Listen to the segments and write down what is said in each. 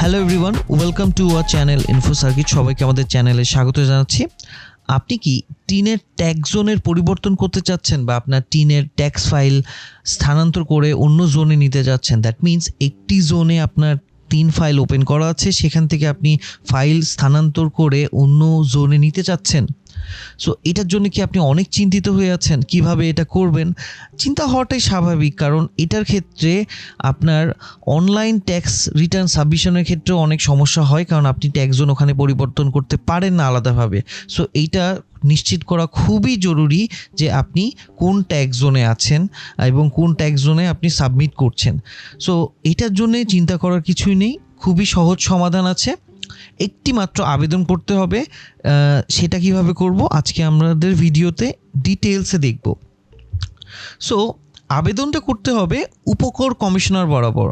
Hello everyone welcome to our channel Info Circuit সবাইকে আমাদের চ্যানেলে স্বাগত জানাচ্ছি। আপনি কি টিনের ট্যাক্স জোনের পরিবর্তন করতে চাচ্ছেন বা আপনার টিনের ট্যাক্স ফাইল স্থানান্তর করে অন্য জোনে নিতে যাচ্ছেন? দ্যাট মিন্স একটি জোনে আপনার তিন ফাইল ওপেন করা আছে, সেখান থেকে আপনি ফাইল স্থানান্তর করে অন্য জোনে নিতে চাচ্ছেন সো এটার জন্য কি আপনি অনেক চিন্তিত হয়ে আছেন? কীভাবে এটা করবেন? চিন্তা হওয়াটাই স্বাভাবিক, কারণ এটার ক্ষেত্রে আপনার অনলাইন ট্যাক্স রিটার্ন সাবমিশনের ক্ষেত্রেও অনেক সমস্যা হয়, কারণ আপনি ট্যাক্স জোন ওখানে পরিবর্তন করতে পারেন না আলাদাভাবে। সো এইটা নিশ্চিত করা খুবই জরুরি যে আপনি কোন ট্যাক্স জোনে আছেন এবং কোন ট্যাক্স জোনে আপনি সাবমিট করছেন। সো এটার জন্যে চিন্তা করার কিছুই নেই, খুবই সহজ সমাধান আছে। একটি মাত্র আবেদন করতে হবে সেটা কীভাবে করব আজকে আমাদের ভিডিওতে ডিটেলসে দেখব। সো আবেদনটা করতে হবে উপকর কমিশনার বরাবর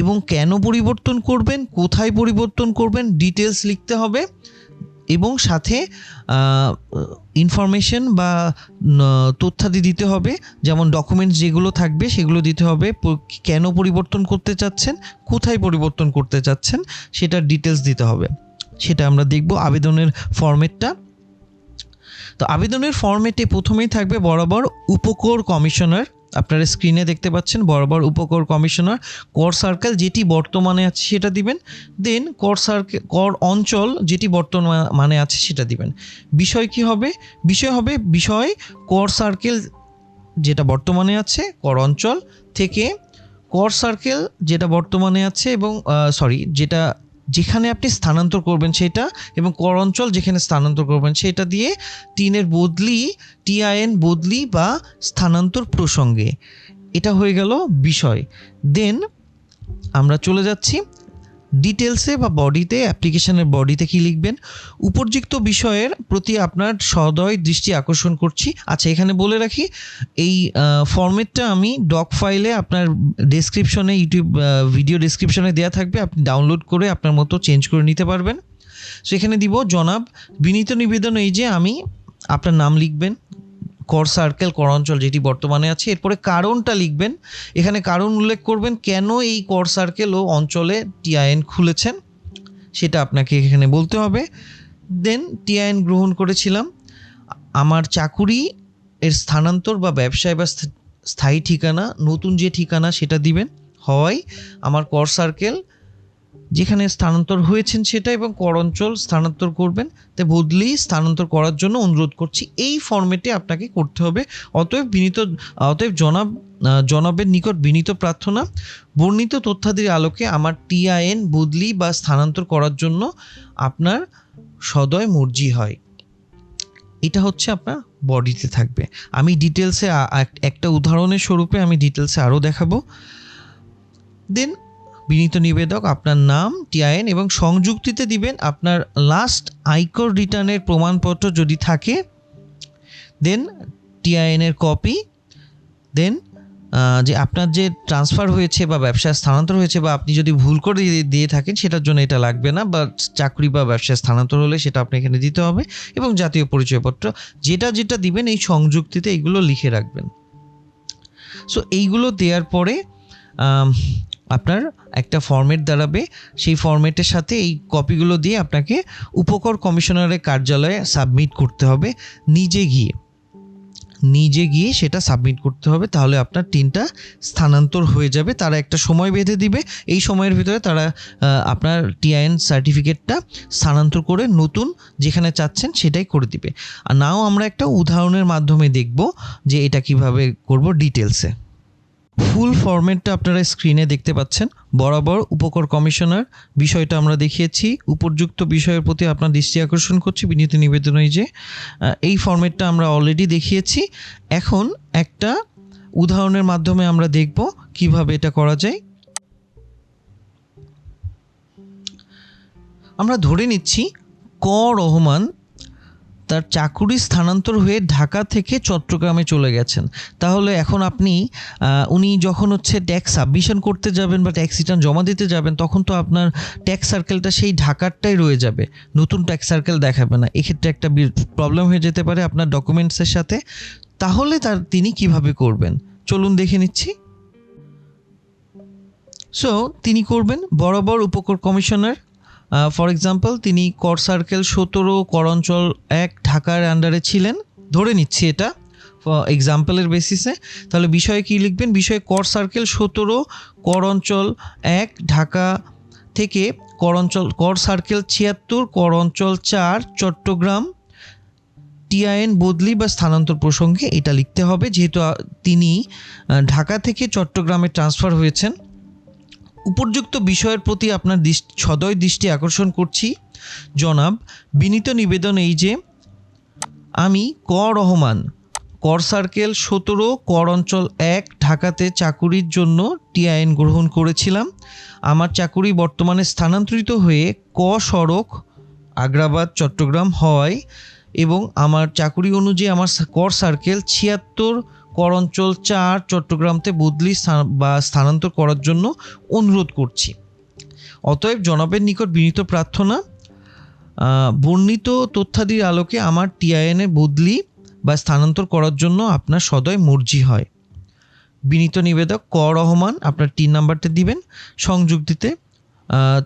এবং কেন পরিবর্তন করবেন, কোথায় পরিবর্তন করবেন ডিটেলস লিখতে হবে। এবং সাথে ইনফরমেশন বা তথ্যাদি দিতে হবে। যেমন ডকুমেন্টস যেগুলো থাকবে সেগুলো দিতে হবে। কেন পরিবর্তন করতে চাচ্ছেন? কোথায় পরিবর্তন করতে চাচ্ছেন? সেটার ডিটেলস দিতে হবে। সেটা আমরা দেখব আবেদনের ফরম্যাটটা। তো আবেদনের ফরম্যাটে প্রথমেই থাকবে বরাবর উপকর কমিশনার আপনারা স্ক্রিনে দেখতে পাচ্ছেন বরাবর উপকর কমিশনার কর সার্কেল যেটি বর্তমানে আছে সেটা দিবেন। দেন কর সার্কেল কর অঞ্চল যেটি বর্তমানে আছে সেটা দিবেন। বিষয় কি হবে? বিষয় হবে বিষয় কর সার্কেল যেটা বর্তমানে আছে, কর অঞ্চল থেকে কর সার্কেল যেটা বর্তমানে আছে এবং সরি যেটা যেখানে আপনি স্থানান্তর করবেন সেটা এবং কর অঞ্চল যেখানে স্থানান্তর করবেন সেটা দিয়ে টিনের বদলি, টিআইএন বদলি বা স্থানান্তর প্রসঙ্গে। এটা হয়ে গেল বিষয়। দেন আমরা চলে যাচ্ছি ডিটেলসে বা বডিতে অ্যাপ্লিকেশনের বডিতে কি লিখবেন? উপর্যুক্ত বিষয়ের প্রতি আপনার সদয় দৃষ্টি আকর্ষণ করছি। আচ্ছা এখানে বলে রাখি, এই ফরম্যাটটা আমি ডক ফাইলে আপনার ডেসক্রিপশনে ইউটিউব ভিডিও ডেসক্রিপশনে দেওয়া থাকবে। আপনি ডাউনলোড করে আপনার মতো চেঞ্জ করে নিতে পারবেন। সেখানে দিব, জনাব, বিনীত নিবেদন এই যে আমি আপনার নাম লিখবেন। কর সার্কেল কর অঞ্চল যেটি বর্তমানে আছে। এরপরে কারণটা লিখবেন। এখানে কারণ উল্লেখ করবেন, কেন এই কর সার্কেল ও অঞ্চলে টিআইএন খুলেছেন, সেটা আপনাকে এখানে বলতে হবে। দেন টিআইএন গ্রহণ করেছিলাম। আমার চাকুরি এর স্থানান্তর বা ব্যবসায় বা স্থায়ী ঠিকানা, নতুন যে ঠিকানা সেটা দিবেন। হওয়ায় আমার কর সার্কেল যেখানে স্থানান্তর হয়েছেন সেটা এবং কর অঞ্চল স্থানান্তর করবেন, তে বদলি স্থানান্তর করার জন্য অনুরোধ করছি। এই ফর্মেটে আপনাকে করতে হবে। অতএব বিনীত, অতএব জনাব জনাবের নিকট বিনীত প্রার্থনা, বর্ণিত তথ্যাদির আলোকে আমার টিআইএন বদলি বা স্থানান্তর করার জন্য আপনার সদয় মর্জি হয়। এটা হচ্ছে আপনার বডিতে থাকবে। আমি ডিটেলসে একটা উদাহরণের স্বরূপে আমি ডিটেলসে আরও দেখাবো। দেন বিনীত নিবেদক, আপনার নাম টিআইএন এবং সংযুক্তিতে দিবেন আপনার লাস্ট আয়কর রিটার্নের প্রমাণপত্র যদি থাকে দেন টিআইএনের কপি দেন যে আপনার যে ট্রান্সফার হয়েছে বা ব্যবসায় স্থানান্তর হয়েছে বা আপনি যদি ভুল করে দিয়ে- থাকেন, সেটার জন্য এটা লাগবে না বা চাকরি বা ব্যবসায় স্থানান্তর হলে সেটা আপনি এখানে দিতে হবে এবং জাতীয় পরিচয়পত্র, যেটা যেটা দিবেন এই সংযুক্তিতে এইগুলো লিখে রাখবেন। সো এইগুলো দেওয়ার পরে আপনার একটা ফর্মেট দাঁড়াবে। সেই ফর্মেটের সাথে এই কপিগুলো দিয়ে আপনাকে উপকর কমিশনারের কার্যালয়ে সাবমিট করতে হবে নিজে গিয়ে। নিজে গিয়ে সেটা সাবমিট করতে হবে, তাহলে আপনার টিনটা স্থানান্তর হয়ে যাবে। তারা একটা সময় বেঁধে দিবে, এই সময়ের ভিতরে তারা আপনার টিআইএন সার্টিফিকেটটা স্থানান্তর করে নতুন যেখানে চাচ্ছেন সেটাই করে দিবে। আর নাও আমরা একটা উদাহরণের মাধ্যমে দেখব যে এটা কীভাবে করব ডিটেলসে ফুল ফরম্যাটটা আপনারা স্ক্রিনে দেখতে পাচ্ছেন। বরাবর উপকর কমিশনার বিষয়টা আমরা দেখিয়েছি। উপযুক্ত বিষয়ের প্রতি আপনার দৃষ্টি আকর্ষণ করছি, বিনীত নিবেদন যে এই ফরম্যাটটা আমরা অলরেডি দেখিয়েছি। এখন একটা উদাহরণের মাধ্যমে আমরা দেখব কীভাবে এটা করা যায়। আমরা ধরে নিচ্ছি ক রহমান তার চাকুরি স্থানান্তর হয়ে ঢাকা থেকে চট্টগ্রামে চলে গেছেন। তাহলে এখন আপনি উনি যখন হচ্ছে ট্যাক্স সাবমিশন করতে যাবেন বা ট্যাক্স রিটার্ন জমা দিতে যাবেন, তখন তো আপনার ট্যাক্স সার্কেলটা সেই ঢাকারটাই রয়ে যাবে। নতুন ট্যাক্স সার্কেল দেখাবে না। এক্ষেত্রে একটা প্রবলেম হয়ে যেতে পারে আপনার ডকুমেন্টসের সাথে। তাহলে তার তিনি কীভাবে করবেন? চলুন দেখে নিচ্ছি। সো তিনি করবেন বরাবর উপকর কমিশনার ফর এক্সাম্পল তিনি কর সার্কেল সতেরো, কর অঞ্চল এক ঢাকার আন্ডারে ছিলেন। ধরে নিচ্ছি এটা এক্সাম্পলের বেসিসে তাহলে বিষয়ে কি লিখবেন? বিষয়ে কর সার্কেল সতেরো, কর অঞ্চল এক ঢাকা থেকে কর অঞ্চল, কর সার্কেল ছিয়াত্তর, কর অঞ্চল চার চট্টগ্রাম টিআইএন বদলি বা স্থানান্তর প্রসঙ্গে এটা লিখতে হবে। যেহেতু তিনি ঢাকা থেকে চট্টগ্রামে ট্রান্সফার হয়েছেন। উপযুক্ত বিষয়ের প্রতি আপনার দৃষ্টি, সদয় দৃষ্টি আকর্ষণ করছি। জনাব, বিনীত নিবেদন এই যে, আমি ক রহমান কর সার্কেল সতেরো কর অঞ্চল এক, ঢাকাতে চাকুরির জন্য টিআইএন গ্রহণ করেছিলাম। আমার চাকুরি বর্তমানে স্থানান্তরিত হয়ে ক সড়ক, আগ্রাবাদ, চট্টগ্রাম হওয়ায় এবং আমার চাকুরি অনুযায়ী আমার কর সার্কেল ছিয়াত্তর কর অঞ্চল চার চট্টগ্রামতে বদলি বা স্থানান্তর করার জন্য অনুরোধ করছি। অতএব জনাবের নিকট বিনীত প্রার্থনা বর্ণিত তথ্যাদির আলোকে আমার টিআইএনে বদলি বা স্থানান্তর করার জন্য আপনার সদয় মর্জি হয়। বিনীত নিবেদক ক রহমান, আপনার তিন নাম্বারটা দিবেন সংযোগ দিতে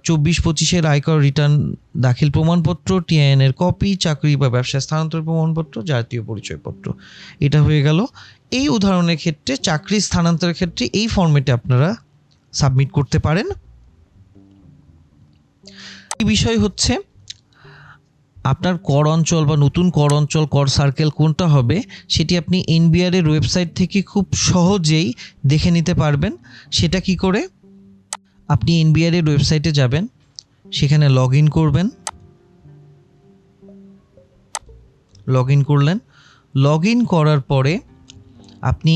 চব্বিশ পঁচিশের আয়কর রিটার্ন দাখিল প্রমাণপত্র টিআইএনের কপি চাকরি বা ব্যবসা স্থানান্তর প্রমাণপত্র, জাতীয় পরিচয়পত্র। এটা হয়ে গেল। এই উদাহরণের ক্ষেত্রে, চাকরি স্থানান্তরের ক্ষেত্রে এই ফর্মেটে আপনারা সাবমিট করতে পারেন। এই বিষয় হচ্ছে, আপনার কর অঞ্চল বা নতুন কর অঞ্চল, কর সার্কেল কোনটা হবে, সেটি আপনি এনবিআর এর ওয়েবসাইট থেকে খুব সহজেই দেখে নিতে পারবেন। সেটা কি করে? আপনি এনবিআর এর ওয়েবসাইটে যাবেন, সেখানে লগ ইন করবেন। লগ ইন করলেন। লগ ইন করার পরে আপনি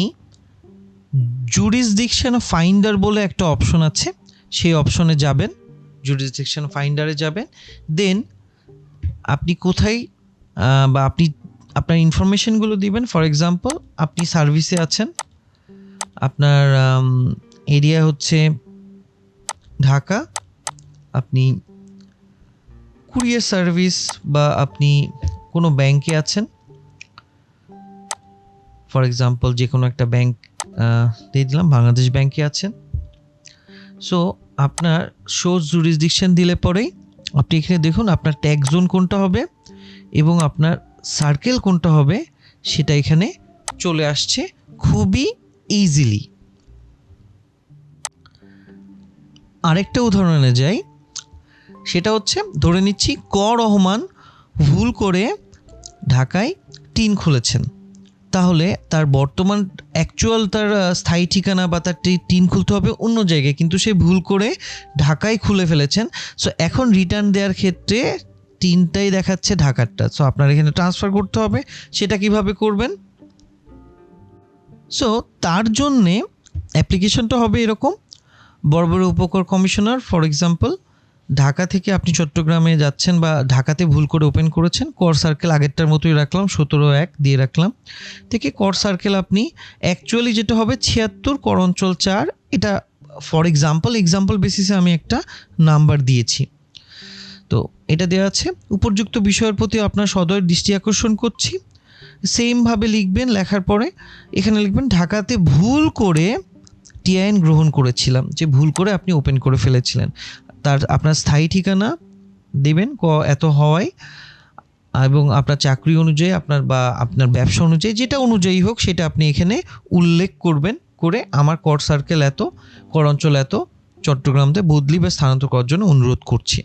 জুরিসডিকশন ফাইন্ডার বলে একটা অপশন আছে, সেই অপশনে যাবেন জুরিসডিকশন ফাইন্ডারে যাবেন। দেন আপনি কোথায় বা আপনি আপনার ইনফরমেশনগুলো দিবেন। ফর এক্সাম্পল আপনি সার্ভিসে আছেন, আপনার এরিয়া হচ্ছে ঢাকা, আপনি কুরিয়ার সার্ভিস বা আপনি কোনো ব্যাংকে আছেন? ফর এক্সাম্পল, যে কোনো একটা ব্যাংক দিয়ে দিলাম, বাংলাদেশ ব্যাংকে আছেন। সো, আপনার শো জুরিসডিকশন দিলে পরেই আপনি এখানে দেখুন, আপনার ট্যাক্স জোন কোনটা হবে এবং আপনার সার্কেল কোনটা হবে, সেটা এখানে চলে আসছে খুবই ইজিলি আরেকটা উদাহরণে যাই। সেটা হচ্ছে, ধরে নিচ্ছি ক রহমান ভুল করে ঢাকায় টিন খুলেছেন। তাহলে তার বর্তমান অ্যাকচুয়াল তার স্থায়ী ঠিকানা বা তার টিন খুলতে হবে অন্য জায়গায়, কিন্তু সে ভুল করে ঢাকায় খুলে ফেলেছেন। সো এখন রিটার্ন দেওয়ার ক্ষেত্রে তিনটাই দেখাচ্ছে ঢাকারটা। সো আপনার এখানে ট্রান্সফার করতে হবে, সেটা কীভাবে করবেন? সো তার জন্যে অ্যাপ্লিকেশনটা হবে এরকম। বড় উপকর কমিশনার ফর এক্সাম্পল ঢাকা থেকে আপনি চট্টগ্রামে যাচ্ছেন বা ঢাকাতে ভুল করে ওপেন করেছেন কর সার্কেল আগেরটার মতোই রাখলাম, সতেরো এক দিয়ে রাখলাম। থেকে কর সার্কেল আপনি অ্যাকচুয়ালি যেটা হবে ছিয়াত্তর কর অঞ্চল চার, এটা ফর এক্সাম্পল এক্সাম্পল বেসিসে আমি একটা নাম্বার দিয়েছি। তো এটা দেওয়া আছে, উপযুক্ত বিষয়ের প্রতি আপনার সদয় দৃষ্টি আকর্ষণ করছি। সেমভাবে লিখবেন, লেখার পরে এখানে লিখবেন, ঢাকাতে ভুল করে টিআইএন গ্রহণ করেছিলাম, যে ভুল করে আপনি ওপেন করে ফেলেছিলেন। তার আপনার স্থায়ী ঠিকানা দেবেন, ক, এত হওয়ায় এবং আপনার চাকরি অনুযায়ী আপনার বা আপনার ব্যবসা অনুযায়ী যেটা অনুযায়ী হোক সেটা আপনি এখানে উল্লেখ করবেন করে আমার কর সার্কেল এত কর অঞ্চল এত, চট্টগ্রামতে বদলি বা স্থানান্তর করার জন্য অনুরোধ করছি।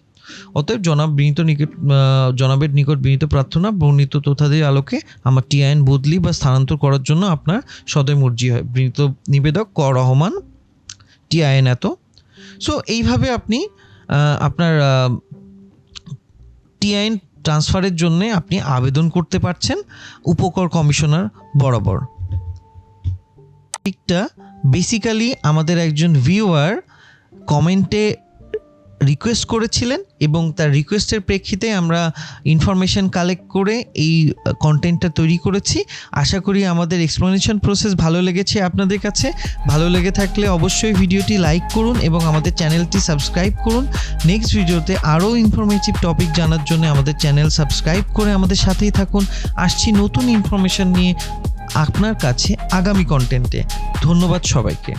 অতএব বিনীত নিকট জনাবের নিকট বিনীত প্রার্থনা, বর্ণিত তথ্যাদির আলোকে আমার টিআইএন বদলি বা স্থানান্তর করার জন্য আপনার সদয় মর্জি হয়। বিনীত নিবেদক ক রহমান, টিআইএন এত। সো এইভাবে আপনি আপনার টিআইএন ট্রান্সফারের জন্য আপনি আবেদন করতে পারছেন উপকর কমিশনার বরাবর। দিকটা বেসিক্যালি আমাদের একজন ভিউয়ার কমেন্টে রিকোয়েস্ট করেছিলেন এবং তার রিকোয়েস্টের প্রেক্ষিতে আমরা ইনফরমেশন কালেক্ট করে এই কন্টেন্টটা তৈরি করেছি। আশা করি আমাদের এক্সপ্লেনেশন প্রসেস ভালো লেগেছে আপনাদের কাছে। ভালো লেগে থাকলে অবশ্যই ভিডিওটি লাইক করুন এবং আমাদের চ্যানেলটি সাবস্ক্রাইব করুন। নেক্সট ভিডিওতে আরও ইনফরমেটিভ টপিক জানার জন্য আমাদের চ্যানেল সাবস্ক্রাইব করে আমাদের সাথেই থাকুন। আসছি নতুন ইনফরমেশন নিয়ে আপনার কাছে আগামী কন্টেন্টে ধন্যবাদ সবাইকে।